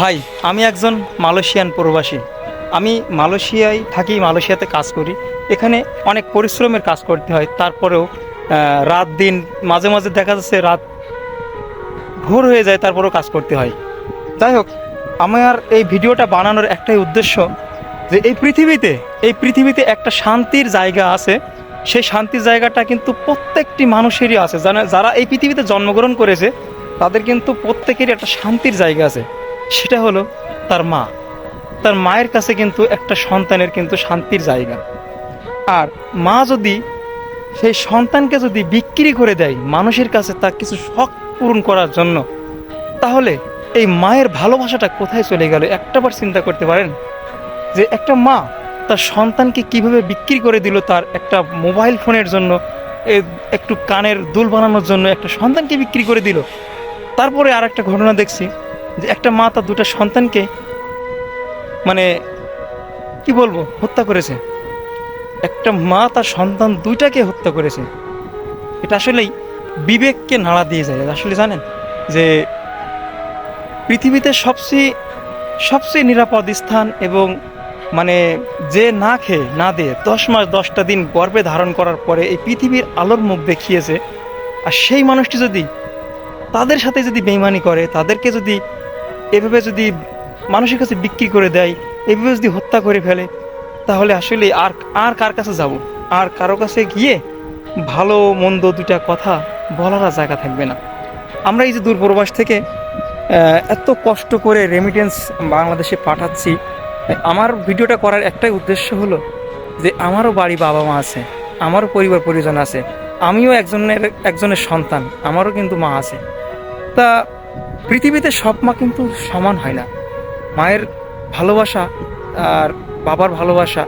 ভাই, আমি একজন মালয়েশিয়ান প্রবাসী। আমি মালয়েশিয়ায় থাকি, মালয়েশিয়াতে কাজ করি। এখানে অনেক পরিশ্রমের কাজ করতে হয়। তারপরেও রাত দিন, মাঝে মাঝে দেখা যাচ্ছে রাত ভোর হয়ে যায়, তারপরেও কাজ করতে হয়। যাই হোক আমার এই ভিডিওটা বানানোর একটাই উদ্দেশ্য যে এই পৃথিবীতে এই পৃথিবীতে একটা শান্তির জায়গা আছে। সেই শান্তির জায়গাটা কিন্তু প্রত্যেকটি মানুষেরই আছে। যারা এই পৃথিবীতে জন্মগ্রহণ করেছে, তাদের কিন্তু প্রত্যেকেরই একটা শান্তির জায়গা আছে। সেটা হলো তার মা। তার মায়ের কাছে কিন্তু একটা সন্তানের কিন্তু শান্তির জায়গা। আর মা যদি সেই সন্তানকে যদি বিক্রি করে দেয় মানুষের কাছে তার কিছু শখ পূরণ করার জন্য, তাহলে এই মায়ের ভালোবাসাটা কোথায় চলে গেল? একটাবার চিন্তা করতে পারেন যে একটা মা তার সন্তানকে কীভাবে বিক্রি করে দিল তার একটা মোবাইল ফোনের জন্য একটু কানের দুল বানানোর জন্য একটা সন্তানকে বিক্রি করে দিল। তারপরে আর একটা ঘটনা দেখছি। যে একটা মা তার দুটা সন্তানকে মানে কি বলব, হত্যা করেছে। একটা মা তার সন্তান দুইটাকে হত্যা করেছে। এটা আসলেই বিবেককে নাড়া দিয়ে যায়। আসলে জানেন যে পৃথিবীতে সবচেয়ে সবচেয়ে নিরাপদ স্থান এবং মানে যে না খেয়ে, না দিয়ে দশ মাস, দশটা দিন গর্ভে ধারণ করার পরে এই পৃথিবীর আলোর মুখ দেখিয়েছে, আর সেই মানুষটি যদি তাদের সাথে যদি বেইমানি করে, তাদেরকে যদি এভাবে যদি মানুষের কাছে বিক্রি করে দেয়, এভাবে যদি হত্যা করে ফেলে, তাহলে আসলে আর আর কার কাছে যাব? আর কারও কাছে গিয়ে ভালো মন্দ দুটা কথা বলার জায়গা থাকবে না। আমরা এই যে দূরপ্রবাস থেকে এত কষ্ট করে রেমিটেন্স বাংলাদেশে পাঠাচ্ছি। আমার ভিডিওটা করার একটাই উদ্দেশ্য হলো যে আমারও বাড়ি বাবা মা আছে, আমারও পরিবার পরিজন আছে, আমিও একজনের একজনের সন্তান, আমারও কিন্তু মা আছে। তা পৃথিবীতে সব মা কিন্তু সমান হয় না। মায়ের ভালোবাসা আর বাবার ভালোবাসা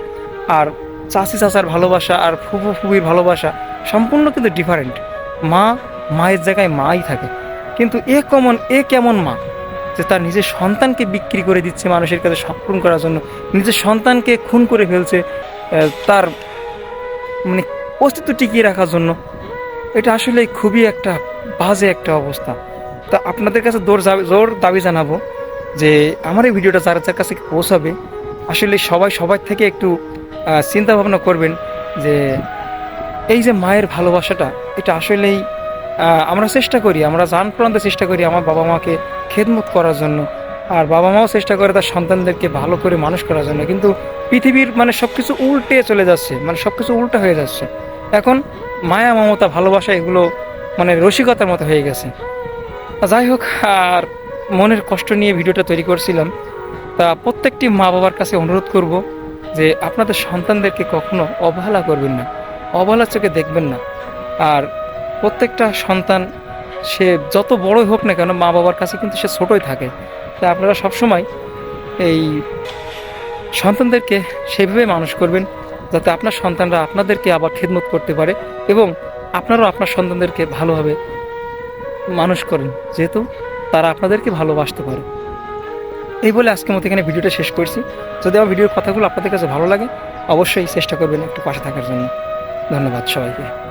আর চাচি চাচার ভালোবাসা আর ফুফু ফুবির ভালোবাসা সম্পূর্ণ কিন্তু ডিফারেন্ট মা মায়ের জায়গায় মাই থাকে। কিন্তু এ কমন, এ কেমন মা? যে তার নিজের সন্তানকে বিক্রি করে দিচ্ছে মানুষের কাছে সক্ষম করার জন্য, নিজের সন্তানকে খুন করে ফেলছে তার মানে অস্তিত্ব টিকিয়ে রাখার জন্য। এটা আসলে খুবই একটা বাজে একটা অবস্থা। তা আপনাদের কাছে জোর জোর দাবি জানাব যে আমার এই ভিডিওটা যার যার কাছে পৌঁছাবে, আসলে সবাই, সবার থেকে একটু চিন্তা ভাবনা করবেন যে এই যে মায়ের ভালোবাসাটা, এটা আসলেই আমরা চেষ্টা করি, আমরা জান প্রান্তে চেষ্টা করি আমার বাবা মাকে খেদমত করার জন্য, আর বাবা মাও চেষ্টা করে তার সন্তানদেরকে ভালো করে মানুষ করার জন্য, কিন্তু পৃথিবীর মানে সব কিছু উল্টে চলে যাচ্ছে মানে সব কিছু উল্টা হয়ে যাচ্ছে। এখন মায়া, মমতা, ভালোবাসা এগুলো মানে রসিকতার মতো হয়ে গেছে। যাই হোক, আর মনের কষ্ট নিয়ে ভিডিওটা তৈরি করছিলাম। তা প্রত্যেকটি মা বাবার কাছে অনুরোধ করব যে আপনাদের সন্তানদেরকে কখনো অবহেলা করবেন না অবহেলা চোখে দেখবেন না। আর প্রত্যেকটা সন্তান, সে যত বড়ই হোক না কেন মা বাবার কাছে কিন্তু সে ছোটই থাকে। তাই আপনারা সবসময় এই সন্তানদেরকে সেইভাবে মানুষ করবেন, যাতে আপনার সন্তানরা আপনাদেরকে আবার খেদমত করতে পারে এবং আপনারাও আপনার সন্তানদেরকে ভালোভাবে মানুষ করেন, যেহেতু তারা আপনাদেরকে ভালোবাসতে পারে। এই বলে আজকে মতো এখানে ভিডিওটা শেষ করছি। যদি আমার ভিডিওর কথাগুলো আপনাদের কাছে ভালো লাগে, অবশ্যই চেষ্টা করবেন একটু পাশে থাকার জন্য। ধন্যবাদ সবাইকে।